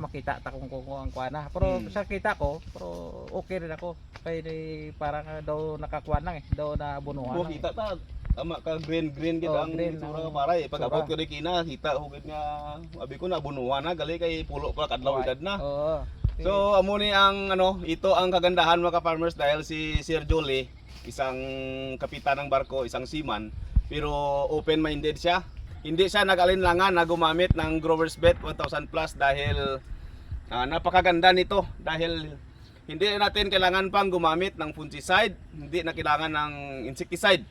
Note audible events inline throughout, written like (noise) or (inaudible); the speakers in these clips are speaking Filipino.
makita ta kung kung ang kuha na. Pero Hmm. sa kita ko, pero okay rin ako. Kaya ni parang ah, daw nakakuha lang eh, daw na bunuhan. Lang eh. kita ta ama ka green green gid Oh, ang green itsura ang nga paray. Pag abot ko di kina kita hugid nga abi ko na bunuhan na gali kay pulo pa kadlaw edad na. Oo. So amo ni ang ano, ito ang kagandahan mga farmers dahil si Sir Jolie, isang kapitan ng barko, isang seaman, pero open-minded siya. Hindi siya nag-alinlangan na gumamit ng Grover's Bet 1000 plus dahil ah, napakaganda nito dahil hindi natin kailangan pang gumamit ng fungicide, hindi na kailangan ng insecticide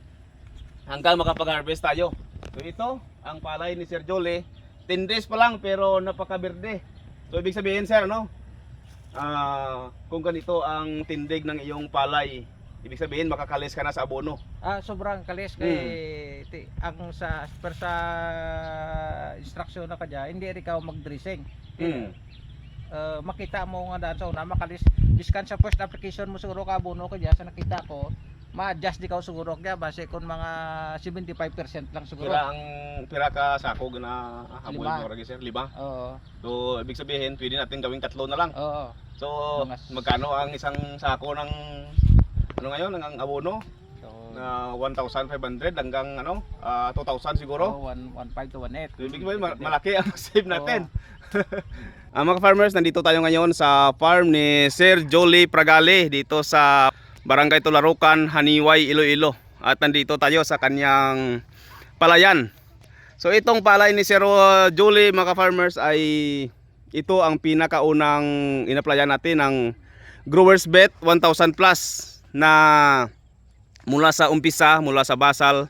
hanggang makapag-harvest tayo. So ito, ang palay ni Sir Jolie, 10 days pa lang pero napakaberde. So ibig sabihin sir, no? Ah, kung ganito ang tindig ng iyong palay, ibig sabihin makakalis ka na sa abono. Ah, sobrang kalis kay ti, ang sa per sa instruction na kadya, hindi rin ikaw mag-dressing. Mm. Uh, makita mo nga daan sa una makalis diskan sa first application mo siguro ka buno ka dyan sa nakita ko ma-adjust di ka siguro kaya base kon mga 75% lang siguro Pira ang pira ka sako na habol mo ragi sir, lima. oo So ibig sabihin pwede natin gawing tatlo na lang. oo So Mga- magkano ang isang sako ng ano ngayon ng abono? So Na 1,500 hanggang ano ah, 2,000 siguro. oh, 1.5 to 1.8 So, ibig sabihin, ma- malaki ang (laughs) save natin. (laughs) Ah, mga farmers, nandito tayo ngayon sa farm ni Sir Jolie Pragale dito sa Barangay Tularucan, Haniway, Iloilo. At nandito tayo sa kanyang palayan. So itong palay ni Sir uh, Jolie mga farmers ay ito ang pinakaunang inaplayan natin ng Growers Bet 1000 plus na mula sa umpisa, mula sa basal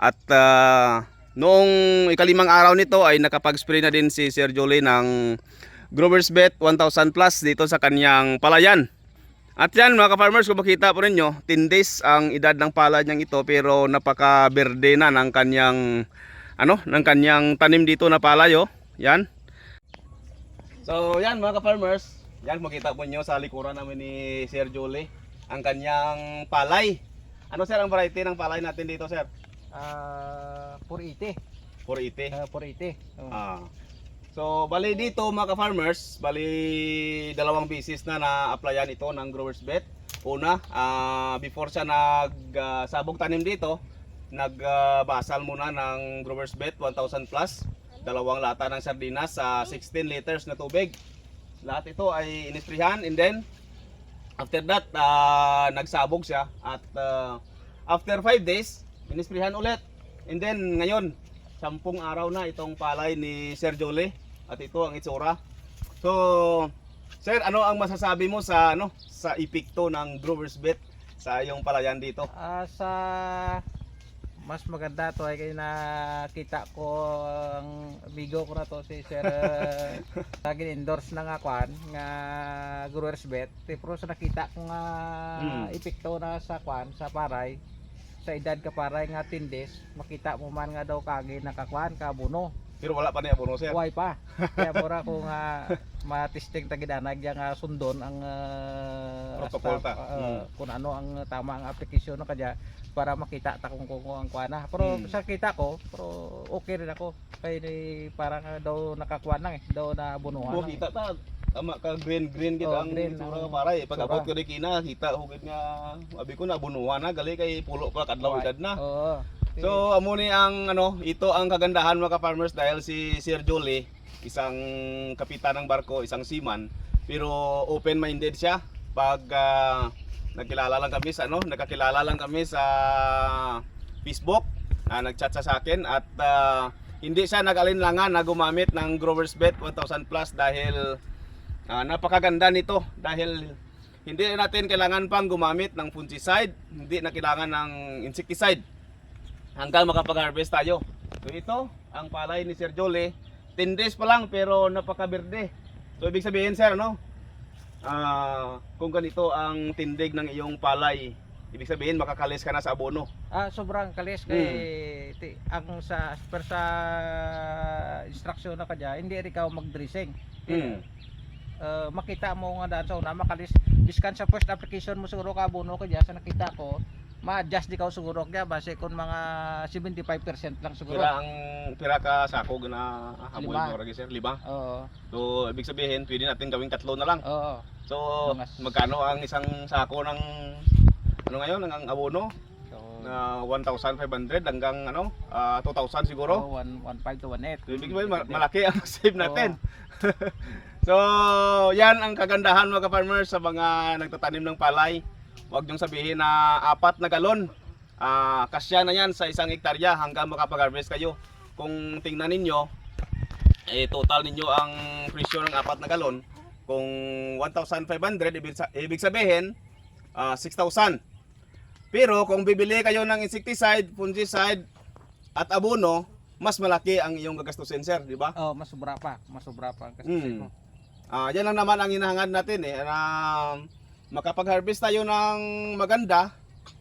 at ah, noong ikalimang araw nito ay nakapag-spray na din si Sir Jolie ng Growers Bet 1000 plus dito sa kanyang palayan. At yan mga ka-farmers, kung makita po ninyo, 10 days ang edad ng palay niyang ito pero napaka-berde na ng kanyang ano, ng kanyang tanim dito na palay oh. Yan. So yan mga ka-farmers, yan makita po niyo sa likuran namin ni Sir Jolie ang kanyang palay. Ano sir ang variety ng palay natin dito sir? ah 480 480. ah 480 Oo. Ah. So, bali dito mga ka-farmers, bali dalawang beses na na-applyan ito ng Growers Bet. Una, ah, before siya nag-sabog tanim dito, nagbasal muna ng Growers Bet 1000 plus. Dalawang lata ng sardinas sa 16 liters na tubig. Lahat ito ay inisprihan and then after that, ah, nagsabog siya at ah, after 5 days, inisprihan ulit. And then ngayon, sampung araw na itong palay ni Sir Jolie at ito ang itsura. So, Sir, ano ang masasabi mo sa ano sa epekto ng Growers Bet sa iyong palayan dito? Ah, sa mas maganda to ay kay nakita ko ang amigo ko na to si Sir uh, (laughs) lagi endorse na nga kwan nga growers bet Eh, pero sa nakita ko nga Mm. epekto na sa kwan sa paray sa edad ka paray nga 10 days makita mo man nga daw kagi nakakwan kabuno Pero wala pa niya abono, Sir. Huwag pa. (laughs) Kaya mura ko nga matisting tagidanag yang nga sundon ang uh, Protocol ta. Mm. kung ano ang tama ang aplikasyon no kadya para makita ta kung kung ang kuha na. Pero Mm. sa kita ko, pero okay rin ako. Kaya ni parang ah, daw nakakuha lang eh, daw na bunuhan. Mo lang eh. kita ta ama ka green green gid Oh, ang green itsura ang nga paray. Pag abot di kina, kita hugid nga abi ko na bunuhan na gali kay pulo pa kadlaw edad na. Oo. So amo ni ang ano, ito ang kagandahan mga farmers dahil si Sir Jolie, isang kapitan ng barko, isang seaman, pero open-minded siya. Pag ah, nagkilala lang kami sa ano, nagkakilala lang kami sa Facebook, ah, nagchat sa akin at ah, hindi siya nag-alinlangan na gumamit ng Growers Bet 1000 plus dahil ah, napakaganda nito dahil hindi natin kailangan pang gumamit ng fungicide, hindi na kailangan ng insecticide hanggang makapag-harvest tayo. So ito, ang palay ni Sir Jolie, 10 days pa lang pero napakaberde. So ibig sabihin sir, no? Ah, kung ganito ang tindig ng iyong palay, ibig sabihin makakalis ka na sa abono. Ah, sobrang kalis kay ti, ang sa per sa instruction na kadya, hindi rin ikaw mag-dressing. Mm. Uh, makita mo nga daan sa una makalis diskan sa first application mo siguro ka buno ka dyan sa nakita ko ma-adjust di ka siguro kaya base kung mga 75% lang siguro. Pira ang pira ka sako na habol mo ragi sir, lima. Oo. So ibig sabihin pwede natin gawing tatlo na lang. Oo. So Mga- magkano ang isang sako ng ano ngayon ng abono? So, Na 1,500 hanggang ano ah, 2,000 siguro. oh, 1 1.5 to 1.8. So, ibig sabihin ma- malaki ang (laughs) save natin. (laughs) so, yan ang kagandahan mga farmers sa mga nagtatanim ng palay. Huwag niyong sabihin na apat na galon. Ah, kasya na yan sa isang hektarya hanggang makapag-harvest kayo. Kung tingnan ninyo, eh, total ninyo ang presyo ng apat na galon. Kung 1,500, ibig, sa- ibig sabihin, ah, 6,000. Pero kung bibili kayo ng insecticide, fungicide, at abono, mas malaki ang iyong gagastusin, sir, di ba? Oh, mas sobra pa, mas sobra pa kasi Mm. mo. Ah, yan lang naman ang hinahangad natin eh na makapag-harvest tayo ng maganda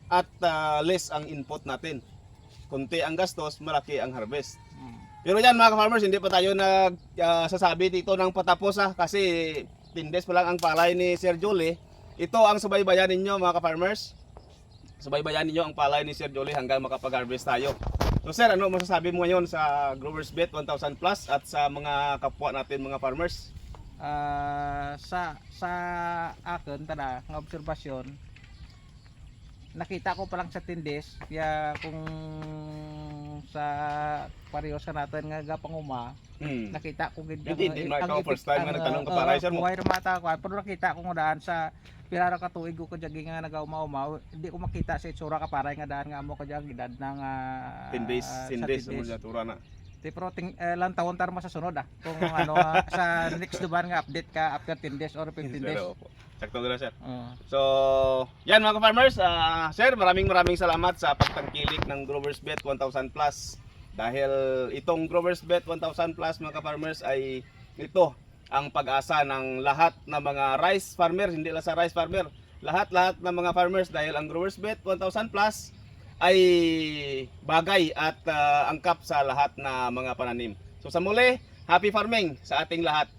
at ah, less ang input natin. Kunti ang gastos, malaki ang harvest. Mm. Pero yan mga farmers, hindi pa tayo nagsasabi dito ng patapos ha kasi tindes pa lang ang palay ni Sir Jolie. Ito ang subaybayan ninyo mga farmers. Subaybayan ninyo ang palay ni Sir Jolie hanggang makapag-harvest tayo. So sir, ano masasabi mo ngayon sa Growers Bet 1000 Plus at sa mga kapwa natin mga farmers? Ah, sa sa akin tara ng obserbasyon nakita ko pa lang sa tindes kaya kung sa pareho sa natin nga gapang uma Hmm. nakita ko gid Hindi, hindi, Mark, ako first time nga nagtanong ka para, sir, mo. Kuhay mata ko pero nakita ko nga daan sa pirara ka tuig ko jagi nga nagauma-uma hindi ko makita sa itsura ka para nga daan nga mo ka jagi edad ng ah, 10 days, sa 10 days 10 mo na tura na. Di, pero ting, eh, lang taon tar mo sa sunod ah. Kung (laughs) ano ah, sa next duban nga update ka after 10 days or 15 days. Opo. Sakto gano'n, sir. Oo. So, yan mga farmers, ah, sir, maraming maraming salamat sa pagtangkilik ng Growers Bet 1000 Plus. Dahil itong Growers Bet 1000 Plus mga farmers ay ito ang pag-asa ng lahat ng mga rice farmer, hindi lang sa rice farmer, lahat-lahat ng mga farmers dahil ang Growers Bet 1000 Plus ay bagay at ah, angkap sa lahat na mga pananim. So sa muli, happy farming sa ating lahat.